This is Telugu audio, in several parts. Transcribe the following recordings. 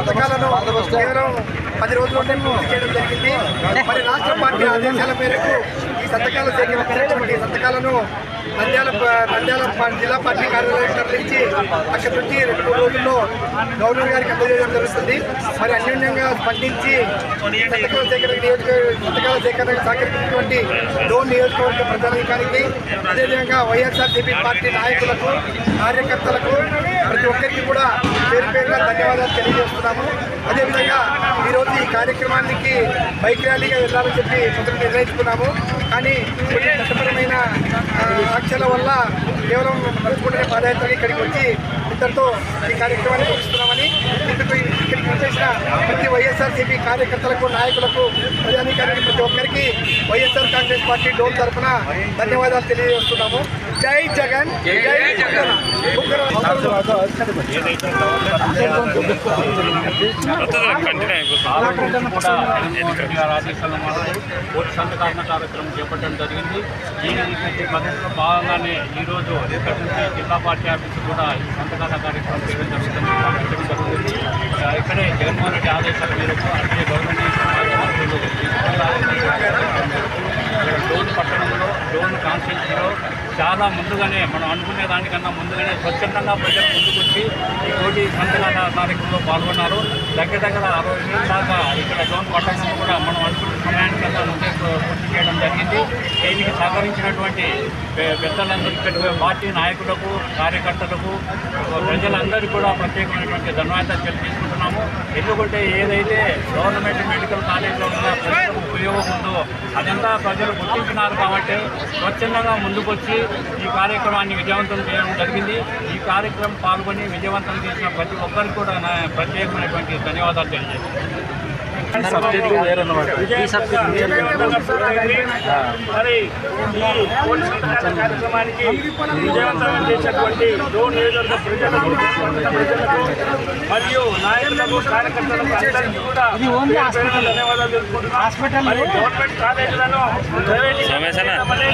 పథకాలను కేవలం పది రోజుల్లోనే పూర్తి చేయడం జరిగింది. మరి రాష్ట్ర పార్టీ ఆదేశాల మేరకు ఈ సంతకాల ఈ సంతకాలను నంద్యాల నంద్యాల జిల్లా పార్టీ కార్యాలయం తరలించి అక్కడి నుంచి రెండు రోజుల్లో గవర్నర్ గారికి అందజేయడం జరుగుతుంది. మరి అన్యోన్యంగా స్పందించి సంతకాల సేకరణ నియోజక సంతకాల సేకరణ సహకరించినటువంటి డోన్ నియోజకవర్గ ప్రజానికానికి అదేవిధంగా వైఎస్ఆర్సీపీ పార్టీ నాయకులకు కార్యకర్తలకు ప్రతి ఒక్కరికి కూడా పేరు పేరుగా ధన్యవాదాలు తెలియజేస్తున్నాము. అదేవిధంగా ఈరోజు ఈ కార్యక్రమానికి బైక్ ర్యాలీగా వెళ్ళాలని చెప్పి మొదలు నిర్ణయించుకున్నాము. కానీ కొన్ని చట్టపరమైన ఆంక్షల వల్ల కేవలం మనసుకుంటే పాదయాత్రగా ఇక్కడికి వచ్చి ఇద్దరితో ఈ కార్యక్రమాన్ని ముగిస్తున్నామని ఇందుకు ఇక్కడికి వచ్చేసిన ప్రతి వైఎస్ఆర్సీపీ కార్యకర్తలకు నాయకులకు ప్రజానీకానికి ప్రతి ఒక్కరికి వైఎస్ఆర్ కాంగ్రెస్ పార్టీ డోల్ తరఫున ధన్యవాదాలు తెలియజేస్తున్నాము. జై జగన్! జగన్ ముగ్గురు ఓటు సంతకాల కార్యక్రమం చేపట్టడం జరిగింది ఈ పద్ధతిలో భాగంగానే ఈరోజు రేపటి నుంచి జిల్లా పార్టీ ఆఫీస్ కూడా ఈ సంతకాల కార్యక్రమం చేయడం జరుగుతుంది. ఇక్కడే జగన్మోహన్ రెడ్డి ఆదేశాల మేరకు అన్ని గవర్నమెంట్ సమాజాలు డోన్ పట్టణంలో డోన్ చాలా ముందుగానే మనం అనుకునే దానికన్నా ముందుగానే స్వచ్ఛందంగా ప్రజలు ముందుకొచ్చి ఈ కోటి సంచలన కార్యక్రమంలో పాల్గొన్నారు. దగ్గర దగ్గర అరవై వేల దాకా ఇక్కడ జోన్ పట్టణంలో కూడా మనం అనుకున్న సమయానికన్నా ముందే పూర్తి చేయడం జరిగింది. దీనికి సహకరించినటువంటి పెద్దలందరికీ పార్టీ నాయకులకు కార్యకర్తలకు ప్రజలందరికీ కూడా ప్రత్యేకమైనటువంటి ధన్యవాదాలు చేస్తున్నాము. ఎందుకంటే ఏదైతే గవర్నమెంట్ మెడికల్ కాలేజ్లో ఉన్న ప్రజలకు ఉపయోగం ఉందో అదంతా ప్రజలు గుర్తించినారు కాబట్టి స్వచ్ఛందంగా ముందుకొచ్చి ఈ కార్యక్రమాన్ని విజయవంతం చేయడం జరిగింది. ఈ కార్యక్రమం పాల్గొని విజయవంతం చేసిన ప్రతి ఒక్కరికి కూడా ప్రత్యేకమైనటువంటి ధన్యవాదాలు తెలియజేస్తున్నాను. సబ్జెక్టు వేరన్నమాట ఈ సబ్జెక్టు మరి ఈ కోటి కార్యక్రమానికి విజయవంతం చేసినటువంటి డోన్ నియోజకవర్గ ప్రజలకు మరియు నాయకులకు కార్యకర్తలకు అందరికీ కూడా ధన్యవాదాలు తెలుపుకుంటున్నాం మరి గవర్నమెంట్ కాలేజీలను ప్రైవేటీకరణ మరి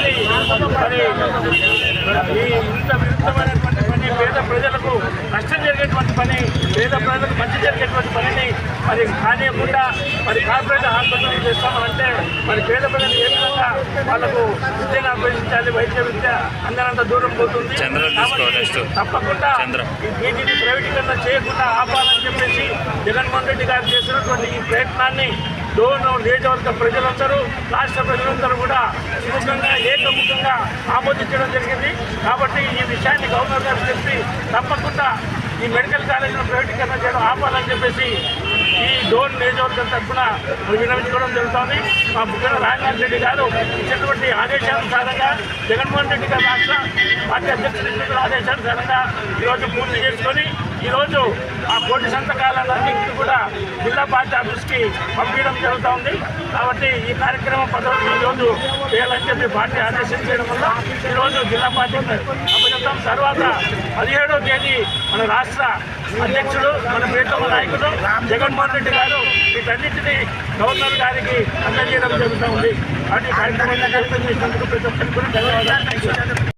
ఈ ఇంత విరుద్ధమైనటువంటి పని పేద ప్రజలకు నష్టం జరిగేటువంటి పని పేద ప్రజలకు మంచి జరిగేటువంటి పనిని మరి కానియకుండా మరి కార్పొరేట్ హాస్పిటల్ చేస్తామంటే మరి పేద ప్రజలు ఏ విధంగా వాళ్ళకు విద్యను అభ్యసించాలి వైద్య విద్య అందరంత దూరం పోతుంది? తప్పకుండా వీటిని ప్రైవేటీకరణ చేయకుండా ఆపాలని చెప్పేసి జగన్మోహన్ రెడ్డి గారు చేసినటువంటి ఈ ప్రయత్నాన్ని డోను నియోజకవర్గ ప్రజలందరూ రాష్ట్ర ప్రజలందరూ కూడా సుముఖంగా ఏకముఖంగా ఆమోదించడం జరిగింది. కాబట్టి ఈ విషయాన్ని గవర్నర్ గారు చెప్పి తప్పకుండా ఈ మెడికల్ కాలేజీలో ప్రైవేటీకరణ చేయడం ఆపాలని చెప్పేసి ఈ డోన్ నియోజకవర్గం తరఫున మరి వినవించుకోవడం జరుగుతోంది. మా ముఖ్యంగా రాజనాథ్ రెడ్డి గారు ఇచ్చినటువంటి ఆదేశానుసారంగా జగన్మోహన్ రెడ్డి గారు రాష్ట్ర పార్టీ అధ్యక్షుడు ఇచ్చినటువంటి ఆదేశానుసారంగా ఈరోజు పూర్తి చేసుకొని ఈరోజు ఆ కోటి సంతకాలన్నింటినీ కూడా జిల్లా పార్టీ ఆఫీస్కి పంపించడం జరుగుతూ ఉంది కాబట్టి ఈ కార్యక్రమం పదవి ఈరోజు చేయాలని చెప్పి పార్టీ ఆదేశం చేయడం వల్ల ఈరోజు జిల్లా పార్టీ అప్పచెప్తాం తర్వాత పదిహేడో తేదీ మన రాష్ట్ర అధ్యక్షుడు మన ప్రియతమ నాయకుడు జగన్మోహన్ రెడ్డి గారు వీటన్నింటినీ గవర్నర్ గారికి అందజేయడం జరుగుతూ ఉంది. కాబట్టి కార్యక్రమాన్ని ప్రతి ఒక్కరికి కూడా ధన్యవాదాలు.